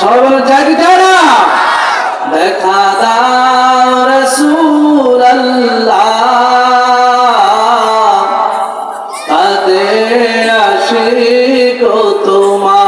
সবাই বলেন জয় কি জয় না দেখা দাও রসুল তোমার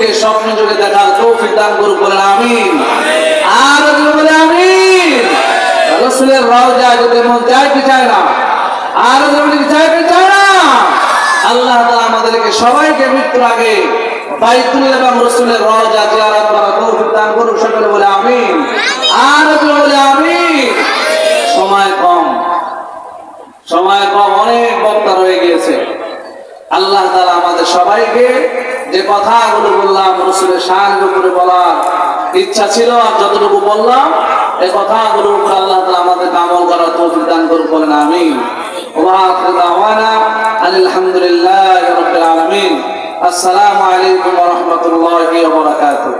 চোখে স্বপ্ন যুগে দেখার তৌফিক দান করুক বলেন আমিন। আর বলে আমিন, রসুলের রওজা যদি মন চায় কি চায় না? আর যদি চায় কি চায় না? আল্লাহ আমাদেরকে সবাইকে মৃত্যুর আগে বাইতুল এবং রসুলের রওজা তৌফিক দান করুক সকলে বলে আমিন। আর বলে আমিন, সময় কম। সময় কম, অনেক বক্তা রয়ে গিয়েছে। আল্লাহ তাআলা আমাদের সবাইকে যে কথাগুলো বললাম, রসুলের সাহায্য করে বলার ইচ্ছা ছিল, আর যতটুকু বললাম এই কথাগুলো উপরে আল্লাহ তাআলা আমাদের আমল করার তৌফিক দান করুন বলেন আমি আলহামদুলিল্লাহি রাব্বিল আলামিন। আসসালামু আলাইকুম রাহমাতুল্লাহি বারাকাতুহু।